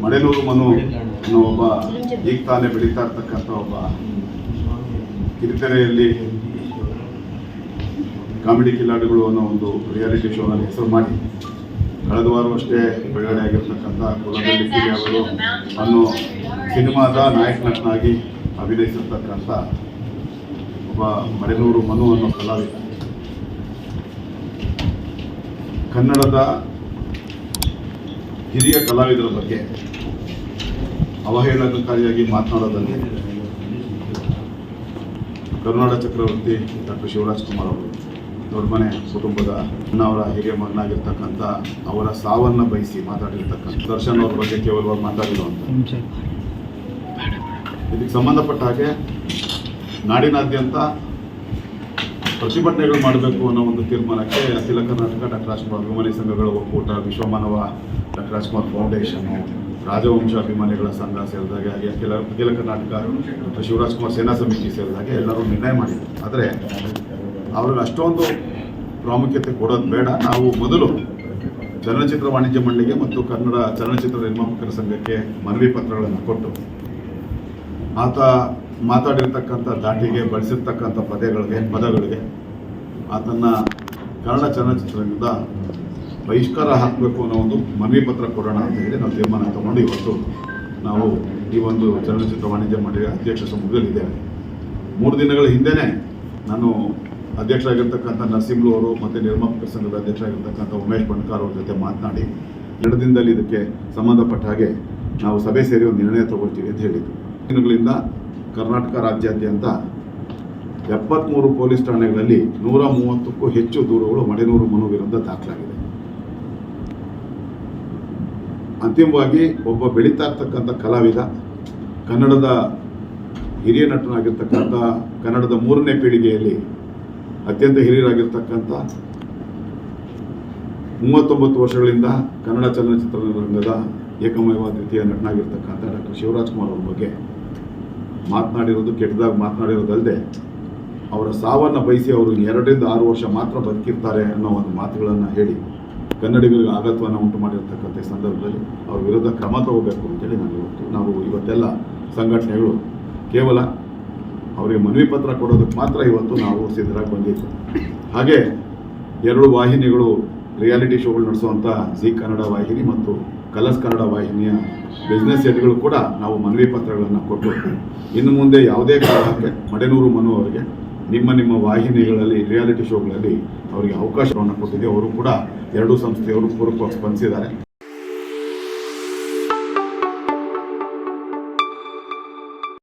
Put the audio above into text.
ಮಳೆನೂರು ಮನು ಅನ್ನೋ ಒಬ್ಬ ಈಗ ತಾನೇ ಬೆಳೀತಾ ಇರ್ತಕ್ಕಂಥ ಒಬ್ಬ ಕಿರಿತೆರೆಯಲ್ಲಿ ಕಾಮಿಡಿ ಕಿಲಾಡಿಗಳು ಅನ್ನೋ ಒಂದು ರಿಯಾಲಿಟಿ ಶೋನಲ್ಲಿ ಹೆಸರು ಮಾಡಿ ಕಳೆದ ವಾರವಷ್ಟೇ ಬಿಡುಗಡೆ ಆಗಿರ್ತಕ್ಕಂಥ ಕುಲದಲ್ಲಿ ಕಿರಿಯವರು ಅನ್ನೋ ಸಿನಿಮಾದ ನಾಯಕ ನಟನಾಗಿ ಅಭಿನಯಿಸಿರ್ತಕ್ಕಂಥ ಒಬ್ಬ ಮರೆನೂರು ಮನು ಅನ್ನೋ ಕಲಾವಿದ. ಕನ್ನಡದ ಹಿರಿಯ ಕಲಾವಿದರ ಬಗ್ಗೆ ಅವಹೇಳನಕಾರಿಯಾಗಿ ಮಾತನಾಡೋದಲ್ಲಿ ಕರುನಾಡ ಚಕ್ರವರ್ತಿ ಡಾಕ್ಟರ್ ಶಿವರಾಜ್ ಕುಮಾರ್ ಅವರು ದೊಡ್ಡಮನೆ ಕುಟುಂಬದ ಅಣ್ಣವರ ಹಿರಿಯ ಮಗನಾಗಿರ್ತಕ್ಕಂಥ ಅವರ ಸಾವನ್ನ ಬಯಸಿ ಮಾತಾಡಿರ್ತಕ್ಕಂಥ ದರ್ಶನ್ ಅವ್ರ ಬಗ್ಗೆ ಕೇವಲವಾಗಿ ಮಾತಾಡಿಲ್ಲ ಅಂತ? ಇದಕ್ಕೆ ಸಂಬಂಧಪಟ್ಟ ಹಾಗೆ ನಾಡಿನಾದ್ಯಂತ ಪ್ರತಿಭಟನೆಗಳು ಮಾಡಬೇಕು ಅನ್ನೋ ಒಂದು ತೀರ್ಮಾನಕ್ಕೆ ಅಖಿಲ ಕರ್ನಾಟಕ ಡಾಕ್ಟರ್ ರಾಜ್ಕುಮಾರ್ ಅಭಿಮಾನಿ ಸಂಘಗಳ ಒಕ್ಕೂಟ ವಿಶ್ವಮಾನವ ಡಾಕ್ಟರ್ ರಾಜ್ಕುಮಾರ್ ಫೌಂಡೇಶನ್ ರಾಜವಂಶ ಅಭಿಮಾನಿಗಳ ಸಂಘ ಸೇರಿದಾಗೆ ಹಾಗೆ ಅಖಿಲ ಅಖಿಲ ಕರ್ನಾಟಕ ಡಾಕ್ಟರ್ ಶಿವರಾಜ್ ಕುಮಾರ್ ಸೇನಾ ಸಮಿತಿ ಸೇರಿದಾಗೆ ಎಲ್ಲರೂ ನಿರ್ಣಯ ಮಾಡಿದ್ರು. ಆದರೆ ಅವ್ರಿಗೆ ಅಷ್ಟೊಂದು ಪ್ರಾಮುಖ್ಯತೆ ಕೊಡೋದು ಬೇಡ. ನಾವು ಮೊದಲು ಚಲನಚಿತ್ರ ವಾಣಿಜ್ಯ ಮಂಡಳಿಗೆ ಮತ್ತು ಕನ್ನಡ ಚಲನಚಿತ್ರ ನಿರ್ಮಾಪಕರ ಸಂಘಕ್ಕೆ ಮನವಿ ಪತ್ರಗಳನ್ನು ಕೊಟ್ಟು ಆತ ಮಾತಾಡಿರ್ತಕ್ಕಂಥ ದಾಟಿಗೆ ಬಳಸಿರ್ತಕ್ಕಂಥ ಪದಗಳಿಗೆ ಪದಗಳಿಗೆ ಆತನ್ನ ಕನ್ನಡ ಚಲನಚಿತ್ರದಿಂದ ಬಹಿಷ್ಕಾರ ಹಾಕಬೇಕು ಅನ್ನೋ ಒಂದು ಮನವಿ ಪತ್ರ ಕೊಡೋಣ ಅಂತ ಹೇಳಿ ನಾವು ತೀರ್ಮಾನ ತಗೊಂಡು ಇವತ್ತು ನಾವು ಈ ಒಂದು ಚಲನಚಿತ್ರ ವಾಣಿಜ್ಯ ಮಂಡಳಿಯ ಅಧ್ಯಕ್ಷ ಸಮ್ಮುಖದಲ್ಲಿದ್ದೇವೆ ಮೂರು ದಿನಗಳ ಹಿಂದೆನೇ ನಾನು ಅಧ್ಯಕ್ಷರಾಗಿರ್ತಕ್ಕಂಥ ನರಸಿಂಹ್ಲು ಅವರು ಮತ್ತು ನಿರ್ಮಾಪಕ ಸಂಘದ ಅಧ್ಯಕ್ಷರಾಗಿರ್ತಕ್ಕಂಥ ಉಮೇಶ್ ಬಣ್ಕಾರ್ ಅವ್ರ ಜೊತೆ ಮಾತನಾಡಿ, ಎರಡು ದಿನದಲ್ಲಿ ಇದಕ್ಕೆ ಸಂಬಂಧಪಟ್ಟ ಹಾಗೆ ನಾವು ಸಭೆ ಸೇರಿ ಒಂದು ನಿರ್ಣಯ ತಗೊಳ್ತೀವಿ ಅಂತ ಹೇಳಿದರು. ದಿನಗಳಿಂದ ಕರ್ನಾಟಕ ರಾಜ್ಯಾದ್ಯಂತ ಎಪ್ಪತ್ತ್ಮೂರು ಪೊಲೀಸ್ ಠಾಣೆಗಳಲ್ಲಿ ನೂರ ಮೂವತ್ತಕ್ಕೂ ಹೆಚ್ಚು ದೂರುಗಳು ಮಡೆನೂರು ಮನು ವಿರುದ್ಧ ದಾಖಲಾಗಿದೆ. ಅಂತಿಮವಾಗಿ ಒಬ್ಬ ಬೆಳೀತಾ ಇರ್ತಕ್ಕಂಥ ಕಲಾವಿದ, ಕನ್ನಡದ ಹಿರಿಯ ನಟನಾಗಿರ್ತಕ್ಕಂಥ ಕನ್ನಡದ ಮೂರನೇ ಪೀಳಿಗೆಯಲ್ಲಿ ಅತ್ಯಂತ ಹಿರಿಯರಾಗಿರ್ತಕ್ಕಂಥ ಮೂವತ್ತೊಂಬತ್ತು ವರ್ಷಗಳಿಂದ ಕನ್ನಡ ಚಲನಚಿತ್ರ ರಂಗದ ಏಕಮೇವ ದ್ವಿತೀಯ ನಟನಾಗಿರ್ತಕ್ಕಂಥ ಡಾಕ್ಟರ್ ಶಿವರಾಜ್ ಕುಮಾರ್ ಅವ್ರ ಬಗ್ಗೆ ಮಾತನಾಡಿರೋದು ಕೆಟ್ಟದಾಗಿ ಮಾತನಾಡಿರೋದಲ್ಲದೆ ಅವರ ಸಾವನ್ನು ಬಯಸಿ ಅವರು ಎರಡರಿಂದ ಆರು ವರ್ಷ ಮಾತ್ರ ಬದುಕಿರ್ತಾರೆ ಅನ್ನೋ ಒಂದು ಮಾತುಗಳನ್ನು ಹೇಳಿ ಕನ್ನಡಿಗರಿಗೆ ಆಘಾತವನ್ನು ಉಂಟು ಮಾಡಿರ್ತಕ್ಕಂಥ ಸಂದರ್ಭದಲ್ಲಿ ಅವ್ರ ವಿರುದ್ಧ ಕ್ರಮ ತಗೋಬೇಕು ಅಂತೇಳಿ ನಾನು ಇವತ್ತು ನಾವು ಇವತ್ತೆಲ್ಲ ಸಂಘಟನೆಗಳು ಕೇವಲ ಅವರಿಗೆ ಮನವಿ ಪತ್ರ ಕೊಡೋದಕ್ಕೆ ಮಾತ್ರ ಇವತ್ತು ನಾವು ಸಿದ್ಧರಾಗಿ ಬಂದಿದ್ದು. ಹಾಗೆ ಎರಡು ವಾಹಿನಿಗಳು ರಿಯಾಲಿಟಿ ಶೋಗಳು ನಡೆಸುವಂಥ ಜಿ ಕನ್ನಡ ವಾಹಿನಿ ಮತ್ತು ಕಲರ್ಸ್ ಕನ್ನಡ ವಾಹಿನಿಯ ಬಿಸ್ನೆಸ್ ಹೆಡ್ಗಳು ಕೂಡ ನಾವು ಮನವಿ ಪತ್ರಗಳನ್ನು ಕೊಟ್ಟು, ಇನ್ನು ಮುಂದೆ ಯಾವುದೇ ಕಾರಣಕ್ಕೆ ಮಡೆನೂರು ಮನು ಅವರಿಗೆ ನಿಮ್ಮ ನಿಮ್ಮ ವಾಹಿನಿಗಳಲ್ಲಿ, ರಿಯಾಲಿಟಿ ಶೋಗಳಲ್ಲಿ ಅವರಿಗೆ ಅವಕಾಶವನ್ನು ಕೊಟ್ಟಿದೆ ಅವರು ಕೂಡ ಎರಡೂ ಸಂಸ್ಥೆಯವರು ಪೂರ್ವಕವಾಗಿ ಸ್ಪಂದಿಸಿದ್ದಾರೆ.